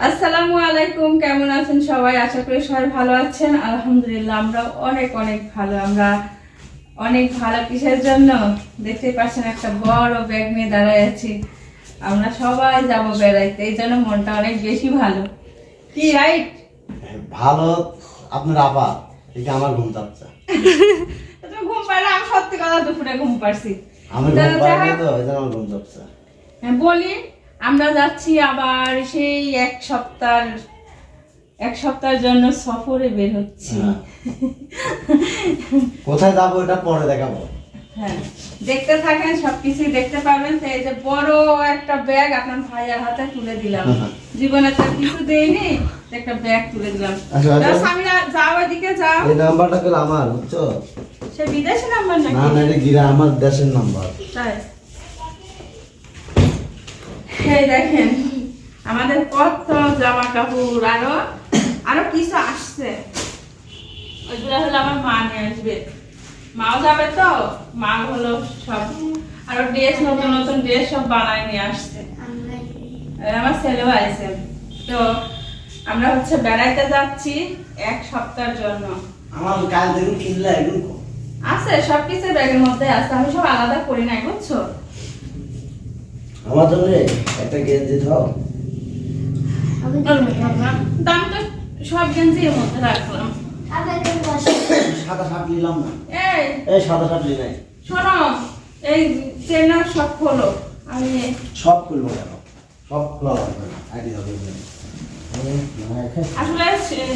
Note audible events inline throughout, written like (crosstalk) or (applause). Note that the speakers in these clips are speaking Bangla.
আসসালামু আলাইকুম কেমন আছেন সবাই? আশা করি সবাই ভালো আছেন। আলহামদুলিল্লাহ আমরা অনেক অনেক ভালো। আমরা অনেক ভালো কিসের জন্য? দেখতে পাচ্ছেন একটা বড় ব্যাগ নিয়ে দাঁড়ায় আছি। আমরা সবাই যাব বেড়াইতে এই জন্য মনটা অনেক বেশি ভালো। কি রাইট ভালো আপনার আপা এটা আমার ঘুম চাচ্ছে (laughs) তুমি ঘুম পাইলে আমি সত্যি কথা দুপুরে ঘুম পারছি। আমি ঘুম পাই যা- না তো এই জন্য আমার ঘুম চাচ্ছে হ্যাঁ, বলি আমরা যাচ্ছি আবার সেই এক সপ্তাহ এক সপ্তাহের জন্য সফরে বের হচ্ছি। হ্যাঁ। কোথায় যাব এটা পরে দেখাবো। হ্যাঁ দেখতে থাকেন সবকিছু দেখতে পাবেন তো এই যে বড় একটা ব্যাগ আপনার ভাইয়ার হাতে তুলে দিলাম। হ্যাঁ। জীবনে তো কিছু দেইনি একটা ব্যাগ তুলে দিলাম। আচ্ছা, আচ্ছা। যাও, সামিরা যাও ওইদিকে যাও। এই নাম্বারটা করে আমার বুঝছ? সে বিদেশি নাম্বার নাকি? না না এটা গিরা আমার দেশের নাম্বার। তাই? এই দেখেন আমাদের কত জামা কাপড় আরও আরও কিছু আসছে। ওইগুলো হলো আমার মা নিয়ে আসবে। মাও যাবে তো মা হলো সব আরও ড্রেস নতুন নতুন ড্রেস সব বানায় নিয়ে আসছে। আমার ছেলেও আছে তো আমরা হচ্ছে বেড়াইতে যাচ্ছি এক সপ্তাহের জন্য। আমার কাল দেখুন কিনলে আছে সবকিছু ব্যাগের মধ্যে আছে আমি সব আলাদা করি নাই বুঝছ? আমার জন্য একটা গেঞ্জি দাও। দাম তো সব গেঞ্জি এর মধ্যে রাখলাম। সাদা শার্ট নিলাম না। এই। এই সাদা শার্ট নি নাই। শোনো এই ট্রেনার সব খোলো। আমি সব খুলবো কেন? সব খোলা লাগবে না। আইডি হবে আসলে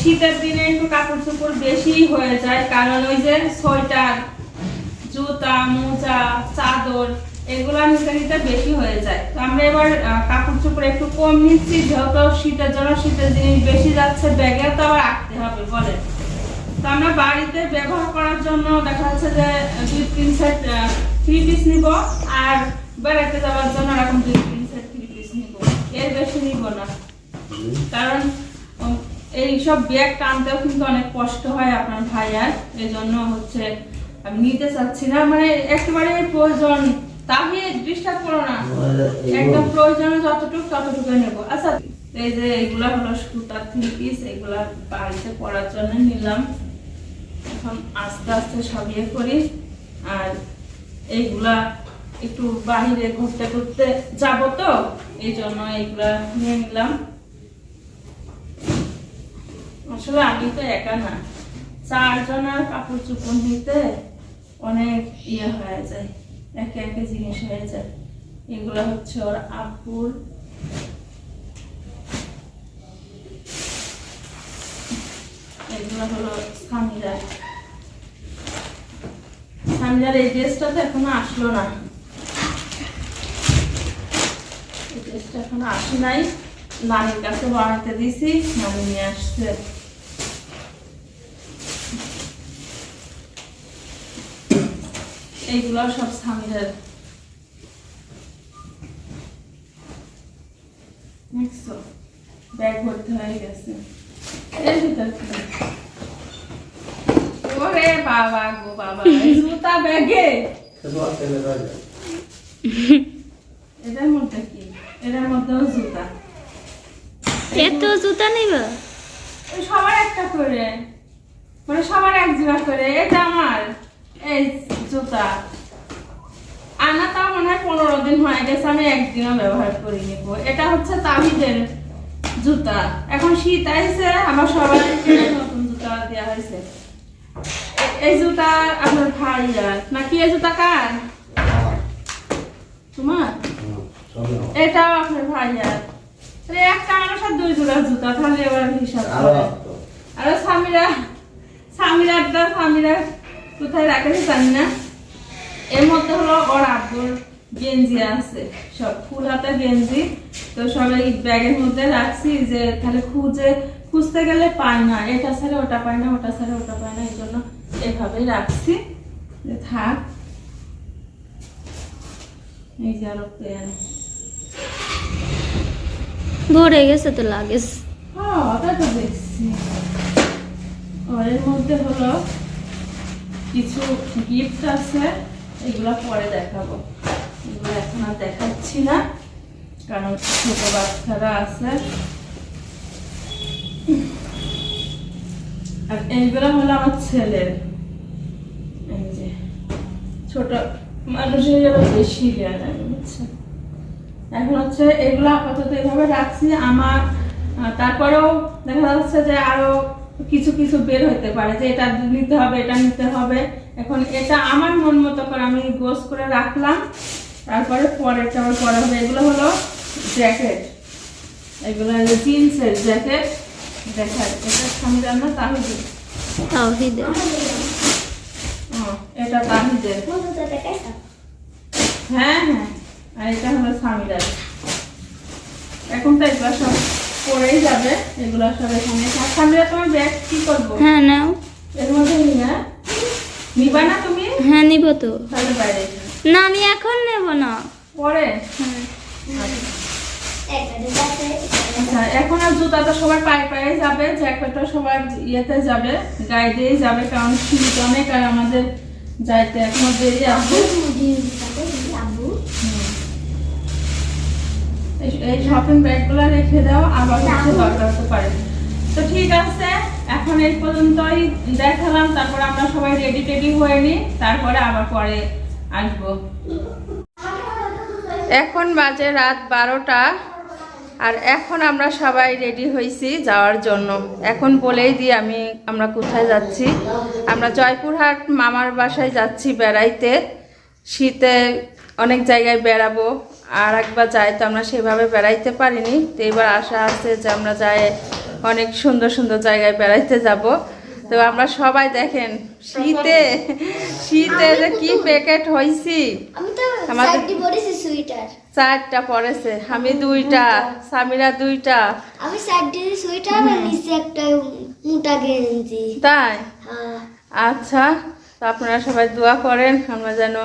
শীতের দিনে একটু কাপড় চোপড় বেশি হয়ে যায় কারণ ওই যে সোয়েটার জুতা মোজা চাদর এগুলো নিতে নিতে বেশি হয়ে যায়। তো আমরা এবার কাপড় চোপড় একটু কম নিচ্ছি যেহেতু শীতের জন্য শীতের জিনিস বেশি যাচ্ছে ব্যাগে তো আবার রাখতে হবে বলে তো আমরা বাড়িতে ব্যবহার করার জন্য দেখা যাচ্ছে যে দুই তিন সেট থ্রি পিস নিব আর বেড়াতে যাওয়ার জন্য এরকম দুই তিন সেট থ্রি পিস নিব। এর বেশি নিব না। কারণ উম, এই সব ব্যাগ টানতেও কিন্তু অনেক কষ্ট হয় আপনার ভাইয়ার। এই জন্য হচ্ছে আমি নিতে চাচ্ছি না। মানে একেবারে প্রয়োজন তাহলে ডিস্টার্ব করো না। একদম প্রয়োজনে যতটুকু ততটুকু নেব। আচ্ছা এই যে এগুলা হলো সুতার থ্রি পিস এগুলা বাড়িতে পরার জন্য নিলাম। এখন আস্তে আস্তে সব ইয়ে করি। আর এইগুলা একটু বাহিরে ঘুরতে ঘুরতে যাব তো এই জন্য এইগুলা নিয়ে নিলাম। আসলে আমি তো একা না। চারজনের কাপড় চোপড় নিতে অনেক ইয়ে হয়ে যায়। একে একে জিনিস হয়ে যায় এগুলো হচ্ছে ওর আব্বুর এগুলো হলো সামিরার সামিরার এই ড্রেসটা তো এখনও আসলো না। এই ড্রেসটা এখনও আসে নাই। নানির কাছে বানাতে দিছি, নানি নিয়ে আসছে। এইগুলো সব দেখছ ব্যাগ ভর্তি হয়ে গেছে। এর ভিতর ওরে বাবা গো বাবা জুতা ব্যাগে। এটার মধ্যে কি? এটার মধ্যেও জুতা। এত জুতা নিবা? সবার একটা করে। মানে সবার এক জোড়া করে এটা আমার। এই জুতা। আনা তাও মনে হয় পনেরো দিন হয়ে গেছে আমি একদিনও ব্যবহার করি নিব। এটা হচ্ছে তাহিদের জুতা। এখন শীত আইছে আবার সবার নতুন জুতা দেওয়া হয়েছে। এই জুতা আপনার ভাইয়ার। নাকি এই জুতা কার? তোমার? এটাও আপনার তাহলে একটা মানুষের দুই জোড়া জুতা তাহলে এবার হিসাব আরও আর স্বামীরা স্বামীরাটা স্বামীরা কোথায় রাখেছে জানি না। এর মধ্যে হলো ওর আব্বুর গেঞ্জি আছে। সব ফুল হাতা গেঞ্জি। তো সবাই ব্যাগের মধ্যে রাখছি যে তাহলে খুঁজে খুঁজতে গেলে পাই না। এটা ছাড়া ওটা পাই না ওটা ছাড়া ওটা পাই না এই জন্য এভাবেই রাখছি। যে থাক। এই যে আরও পেন ভরে গেছে তো লাগেজ। হ্যাঁ ওটা তো দেখছি। এর মধ্যে হলো কিছু গিফট আছে, এগুলো পরে দেখাবো। এগুলো এখন আর দেখাচ্ছি না, কারণ ছোট বাচ্চারা আছে। আর এইগুলো হলো আমার ছেলের। এই যে, ছোট মানুষের বেশি বুঝছেন এখন হচ্ছে এগুলো আপাতত এভাবে রাখছি। আমার তারপরেও দেখা যাচ্ছে যে আরও কিছু কিছু বের হতে পারে যে এটা নিতে হবে এটা নিতে হবে। এখন এটা আমার মন মতো করে আমি গোস করে রাখলাম তারপরে পরেরটা আবার পরে হবে। এগুলো হলো জ্যাকেট। এগুলো হলো জিন্সের জ্যাকেট। দেখায় এটা স্বামী রান্না তাহিদের? তাওহিদে ও, এটা তাহিদের। হ্যাঁ হ্যাঁ আর এটা হলো স্বামীরাজ এখন তো এগুলো সব পরেই যাবে। এগুলো সব এখানে আর তোমার ব্যাগ কি করব? হ্যাঁ নাও। এর মধ্যে নিয়ে নিবা না তুমি? হ্যাঁ নিব তো। তাহলে বাইরে না আমি এখন নেব না। পরে? হ্যাঁ। আচ্ছা এখন আর জুতা তো সবার পায়ে পায়ে যাবে জ্যাকেটটা সবার ইয়েতে যাবে গায়ে দিয়েই যাবে কারণ শীত অনেক আর আমাদের যাইতে এখনও দেরি আছে। এই- শপিং ব্যাগগুলো রেখে দাও, আবার হচ্ছে দরকার হতে পারে তো ঠিক আছে, এখন এই পর্যন্তই দেখালাম, তারপর আমরা সবাই রেডি টেডি হয়ে নিই, তারপরে আবার পরে আসব। এখন বাজে রাত বারোটা, আর এখন আমরা সবাই রেডি হয়েছি যাওয়ার জন্য। এখন বলেই দিই আমি, আমরা কোথায় যাচ্ছি। আমরা জয়পুরহাট মামার বাসায় যাচ্ছি বেড়াইতে। শীতে অনেক জায়গায় বেড়াবো। আর একবার যাই তো আমরা সেভাবে বেড়াইতে পারিনি। তো এবার আশা আছে যে আমরা যাই অনেক সুন্দর সুন্দর জায়গায় বেড়াইতে যাব। তো আমরা সবাই দেখেন শীতে শীতে যে কি প্যাকেট হয়েছি আমাদের- পরেছি চারটা পড়েছে আমি দুইটা সামিরা দুইটা। আমি সাইডটি সুইটার আর নিচে একটা মোটা গেঞ্জি। তাই? হ্যাঁ। আচ্ছা তো আপনারা সবাই দোয়া করেন আমরা যেন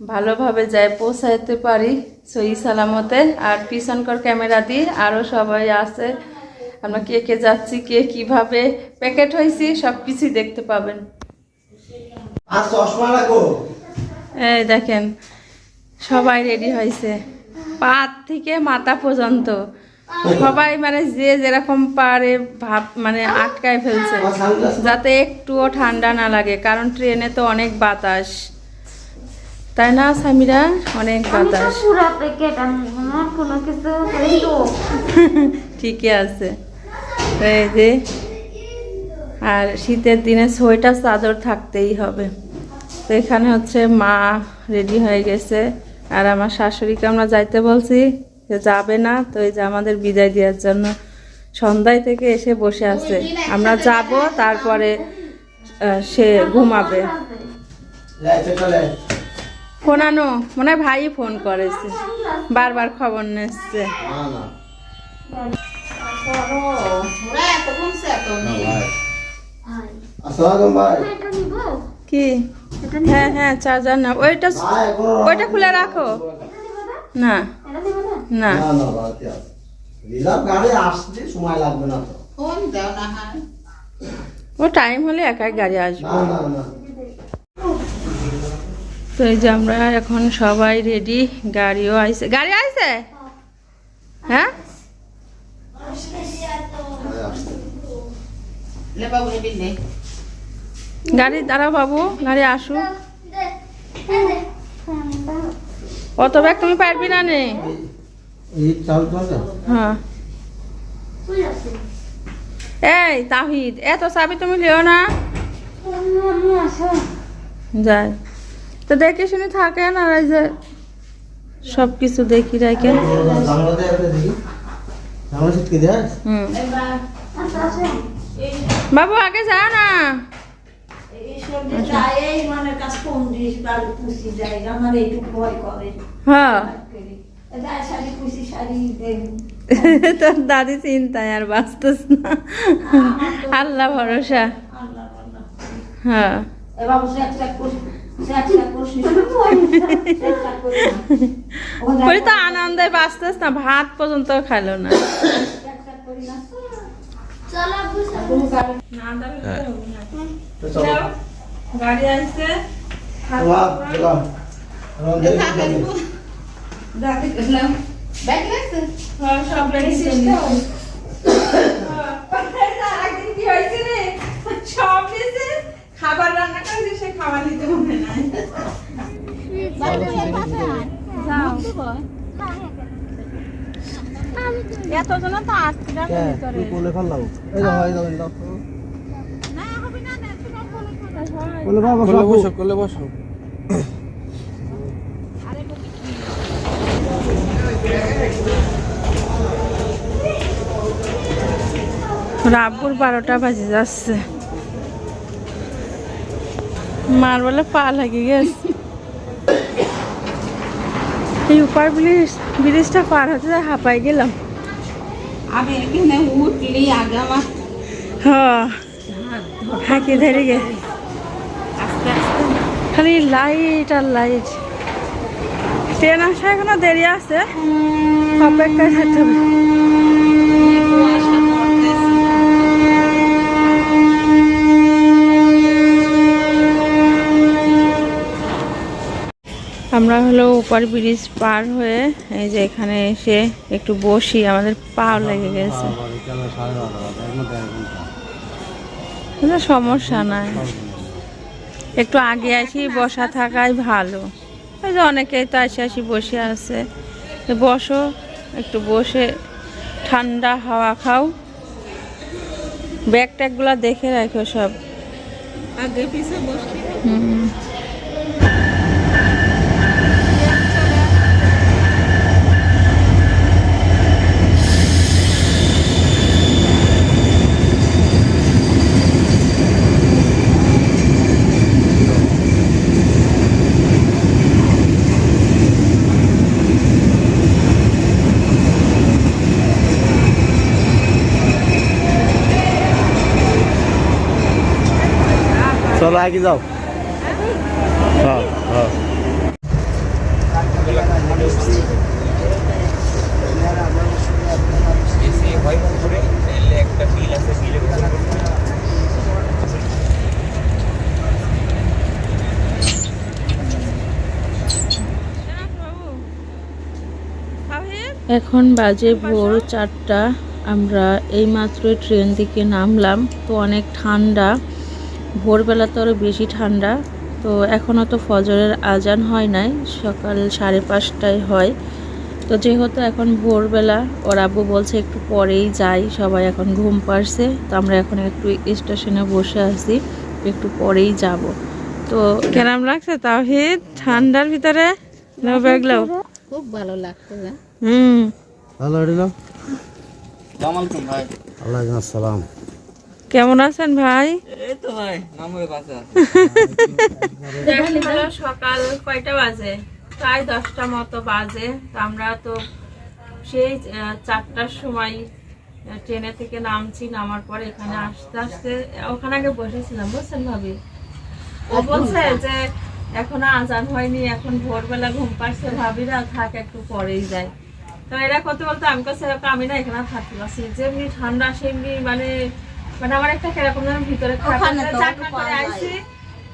ভালোভাবে যাই পৌঁছাইতে পারি সই সালামতে। আর পিছনকর ক্যামেরা দিয়ে আরও সবাই আছে। আমরা কে কে যাচ্ছি কে কীভাবে প্যাকেট হয়েছি সব কিছুই দেখতে পাবেন। এই দেখেন সবাই রেডি হয়েছে পাত থেকে মাথা পর্যন্ত। সবাই মানে যে যেরকম পারে ভাব মানে আটকায় ফেলছে। যাতে একটুও ঠান্ডা না লাগে কারণ ট্রেনে তো অনেক বাতাস। তাই না সামিরা? অনেক বাতাস। পুরো প্যাকেট আমার কোনো কিছু তো। (laughs) ঠিকই আছে। এই যে আর শীতের দিনে সোয়েটার চাদর থাকতেই হবে। তো এখানে হচ্ছে মা রেডি হয়ে গেছে। আর আমার শাশুড়িকে আমরা যাইতে বলছি যে যাবে না তো এই যে আমাদের বিদায় দেওয়ার জন্য সন্ধ্যায় থেকে এসে বসে আছে। আমরা যাব তারপরে সে ঘুমাবে। ফোন আনো। মনে হয় ভাই ফোন করেছে। বারবার খবর নিচ্ছে। কি? হ্যাঁ হ্যাঁ চার্জার না। ওইটা ওইটা খুলে রাখো। না। না। না না না বাড়িতে আছে। রিজার্ভ গাড়ি আসতে সময় লাগবে না তো। ও টাইম হলে একাই গাড়ি আসবে। না না না। তো এই যে আমরা এখন সবাই রেডি গাড়িও আইছে। গাড়ি আইছে? হ্যাঁ? গাড়ি দাঁড়াও বাবু গাড়ি আসুক অত ব্যাগ তুমি পারবি না নে। এই হ্যাঁ। এই তাহিদ এত চাবি তুমি লিও না। যাই। তো দেখে শুনে থাকেন আর এই যে সব কিছু দেখি রাখেন বাবু, আগে যাও না। হ্যাঁ। (laughs) তোর দাদি চিন্তায় আর বাঁচতেস না। আল্লাহ ভরসা। হ্যাঁ। করছি করছি করি তো আনন্দে বাঁচতেস না ভাত পর্যন্ত খাইলো না। স্যাক স্যাক করি। এতজন তো আটকে ভিতরে। কোলে ফেললাম এই দাও। এই দাও এই দাও কোলে বাবা কোলে বসো। কোলে বসো রাব্বুর বারোটা বাজে যাচ্ছে। মার বলে পা লাগে গেছে। এই উপর ব্রিজ ব্রিজটা পার হতে হাঁপাই গেলাম। আমি এখানে উঠলি আগে আমার হ্যাঁ হাঁকি ধরে গে। খালি লাইট আর লাইট ট্রেন আসা এখনও দেরি আছে। অপেক্ষায় থাকতে হবে। আমরা হলো ওপার ব্রিজ পার হয়ে এই যে এখানে এসে একটু বসি আমাদের পাও লেগে গেছে। সমস্যা নাই। একটু আগে আসি বসা থাকাই ভালো। এই যে অনেকেই তো আসি আসি বসে আছে। বসো একটু বসে ঠান্ডা হাওয়া খাও। ব্যাগ ট্যাগগুলো দেখে রাখো সব। আগে পিছে বসতে হুম। চলো আগে যাও। হ্যাঁ হ্যাঁ। একটা বিল আছে বিলের এখন বাজে ভোর চারটা। আমরা এইমাত্র ট্রেন থেকে নামলাম তো অনেক ঠান্ডা। ভোরবেলা তো আরও বেশি ঠান্ডা তো এখনও তো ফজরের আজান হয় নাই সকাল সাড়ে পাঁচটায় হয়। তো যেহেতু এখন ভোরবেলা ওর আব্বু বলছে একটু পরেই যাই সবাই এখন ঘুম পাড়ছে তো আমরা এখন একটু স্টেশনে বসে আছি একটু পরেই যাব। তো কেরাম লাগছে তাহিদ ঠান্ডার ভিতরে? ব্যাগলাও খুব ভালো লাগছে না। হুম। ওয়ালাইকুম আসসালাম। কেমন আছেন ভাই? এই তো ভাই নাম বাসা হলো সকাল কয়টা বাজে? প্রায় দশটা মতো বাজে। আমরা তো সেই চারটার সময় ট্রেনে থেকে নামছি নামার পরে এখানে আসতে আসতে ওখানে আগে বসেছিলাম বুঝছেন ভাবি? ও বলছে যে এখনও আজান হয়নি এখন ভোরবেলা ঘুম পাচ্ছে ভাবিরা থাক একটু পরেই যায়। তো এরা কত বলতো আমি কাছে আমি না এখানে থাকতে পারছি যেমনি ঠান্ডা সেমনি মানে মানে আমার একটা কীরকম যেন ভিতরে পাওয়া করে যায়। আইছি।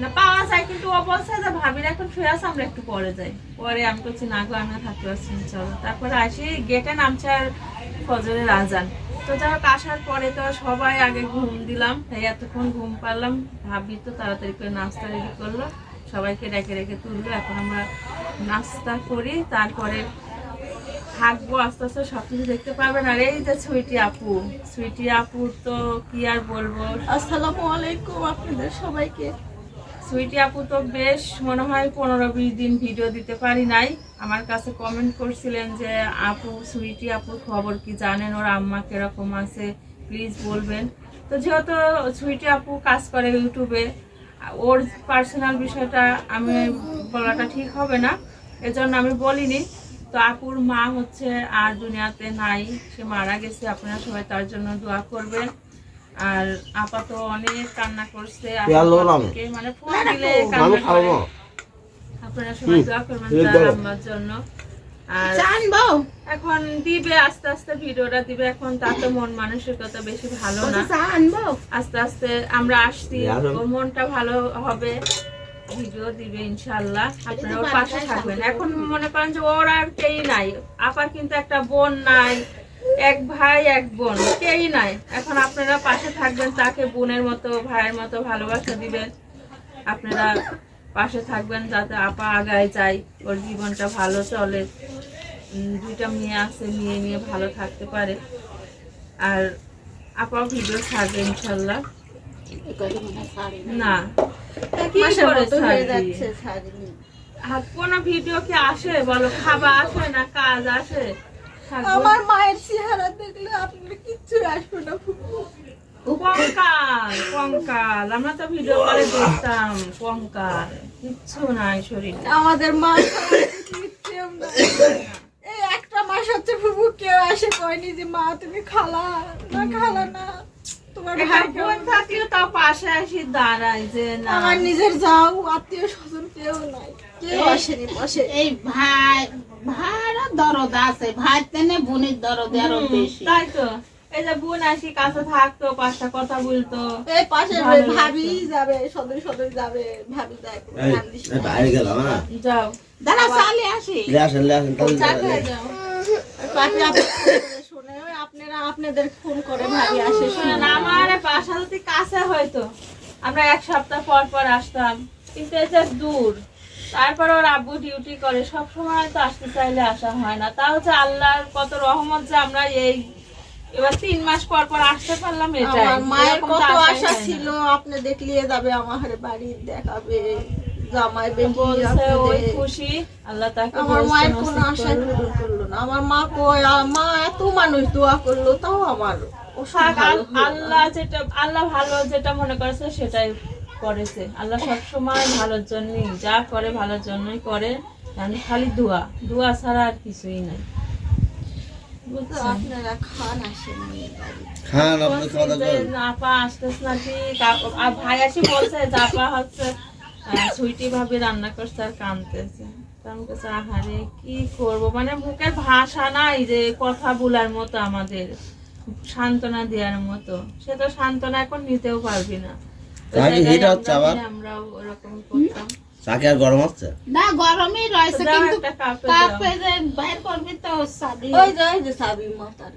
না পাওয়া যায় কিন্তু ও বলছে যে ভাবিরা এখন আমরা একটু পরে যাই। পরে আমি বলছি না গো আমি থাকতে পারছি চলো। তারপরে আসি গেটে নামছে আর ফজরের আজান। তো যাই হোক আসার পরে তো সবাই আগে ঘুম দিলাম। এই এতক্ষণ ঘুম পারলাম। ভাবি তো তাড়াতাড়ি করে নাস্তা রেডি করল। সবাইকে রেখে রেখে তুললো। এখন আমরা নাস্তা করি। তারপরে থাকব আস্তে আস্তে সব কিছু দেখতে পারবেন। আর এই যে সুইটি আপু সুইটি আপু তো কি আর বলব? আসসালামু আলাইকুম আপনাদের সবাইকে। সুইটি আপু তো বেশ মনে হয় পনেরো বিশ দিন ভিডিও দিতে পারি নাই। আমার কাছে কমেন্ট করছিলেন যে আপু সুইটি আপুর খবর কি জানেন? ওর আম্মা কীরকম আছে? প্লিজ বলবেন। তো যেহেতু সুইটি আপু কাজ করে ইউটিউবে ওর পার্সোনাল বিষয়টা আমি বলাটা ঠিক হবে না। এজন্য আমি বলিনি। তো আপুর মা হচ্ছে আর দুনিয়াতে নাই সে মারা গেছে আপনারা সবাই তার জন্য দোয়া করবেন। আর আপা তো অনেক কান্না করছে মানে ফোন দিলে কান্না করে। আপনারা সবাই দোয়া করবেন তার আম্মার জন্য। আর এখন দিবে আস্তে আস্তে ভিডিওটা দিবে এখন তাতে মন মানসিকতা বেশি ভালো না। জানব আস্তে আস্তে আমরা আসছি ওর মনটা ভালো হবে। ভিডিও দিবে ইনশাল্লাহ। আপনারা ওর পাশে থাকবেন। এখন মনে করেন যে ওর আর কেই নাই। আপার কিন্তু একটা বোন নাই এক ভাই এক বোন কেই নাই। এখন আপনারা পাশে থাকবেন তাকে বোনের মতো ভাইয়ের মতো ভালোবাসা দিবেন। আপনারা পাশে থাকবেন যাতে আপা আগায় যায় ওর জীবনটা ভালো চলে। দুইটা মেয়ে আছে মেয়ে নিয়ে ভালো থাকতে পারে। আর আপা ভিডিও ছাড়বে ইনশাল্লাহ। না। কোনো ভিডিও কি আসে? বলো খাবার আসে না কাজ আসে? আমার মায়ের চেহারা দেখলে আপনার কিচ্ছু আসবে না। কঙ্কাল কঙ্কাল আমরা তো ভিডিও করে দেখতাম কঙ্কাল কিচ্ছু নাই শরীরে। আমাদের মা। এই একটা মাস হচ্ছে ফুফু কেউ আসে কয়নি যে মা তুমি খালা? না খালা না। আমার নিজের যাও আত্মীয় স্বজন কেউ নাই। কেউ আসেনি পাশে। এই ভাই ভাইরা দরদ আছে। ভাই তেনে বোনের দরদ আরও বেশি। তাই তো। এই যে বোন আসি কাছে থাকতো পাঁচটা কথা বলতো। এই পাশে ভাবি যাবে সদর সদর যাবে। ভাবি বাইরে গেলাম হ্যাঁ? যাও। দাঁড়া চালে আসি। আসেন আসেন তাহলে যাও। আপনারা আপনাদের ফোন করে ভাবি আসে শোনেন আমার বাসা যদি কাছে হয়তো আমরা এক সপ্তাহ পর পর আসতাম কিন্তু যে দূর তারপর ওর আব্বু ডিউটি করে সব সময় তো আসতে চাইলে আসা হয় না। তা হচ্ছে আল্লাহর কত রহমত যে আমরা এই এবার তিন মাস পর পর আসতে পারলাম আমার মায়ের কত আশা ছিল আপনি দেখলিয়ে যাবে আমার বাড়ি দেখাবে। জামাই বেটি ওই খুশি আল্লাহ তাকে আমার মায়ের কোনো আশা পূরণ করল না। আমার মা কয় মা এত মানুষ দোয়া করল তাও আমার ওষুধ থাক, ভালো আল- হলো না। আল্লাহ যেটা আল্লাহ ভালো যেটা মনে করেছে সেটাই করেছে। আল্লাহ সব সময় ভালোর জন্যই যা করে ভালোর জন্যই করে আমি খালি দোয়া। দোয়া ছাড়া আর কিছুই নাই। খান আসেন। আপনি খাওয়া দাওয়া আপা আসতেছে না ঠিক আর ভাই আসি বলছে যে আপা হচ্ছে আহ, সুইটি ভাবে রান্না করছে আর কানতেছে। আমি আহারে কি করব? মানে মুখের ভাষা নাই যে কথা বলার মতো আমাদের সান্ত্বনা দেওয়ার মতো। সে তো সান্ত্বনা এখন নিতেও পারবি না। আমরাও ওরকম করতাম। চাকে আর গরম হচ্ছে? না গরমই রয়েছে কিন্তু কাপে যে বাইর করবি তো সাদি ওই যে সাবি মাতার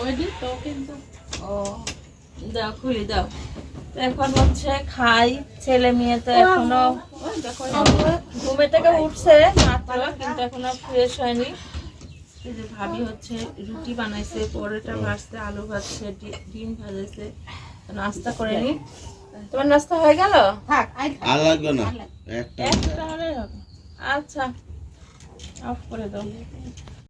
ওই যে। তো কিন্তু ও। দাও খুলি দাও। তো এখন হচ্ছে খাই ছেলে মেয়ে তো এখনও ঘুমে থেকে উঠছে মাত্র কিন্তু এখনও ফ্রেশ হয়নি। এই যে ভাবি হচ্ছে রুটি বানাইছে পরোটা ভাজছে আলু ভাজছে ডিম ভাজাইছে নাস্তা করে নি। তোমার নাস্তা হয়ে গেল? থাক আর লাগবে না। একটা একটা হলেই হবে। আচ্ছা অফ করে দাও।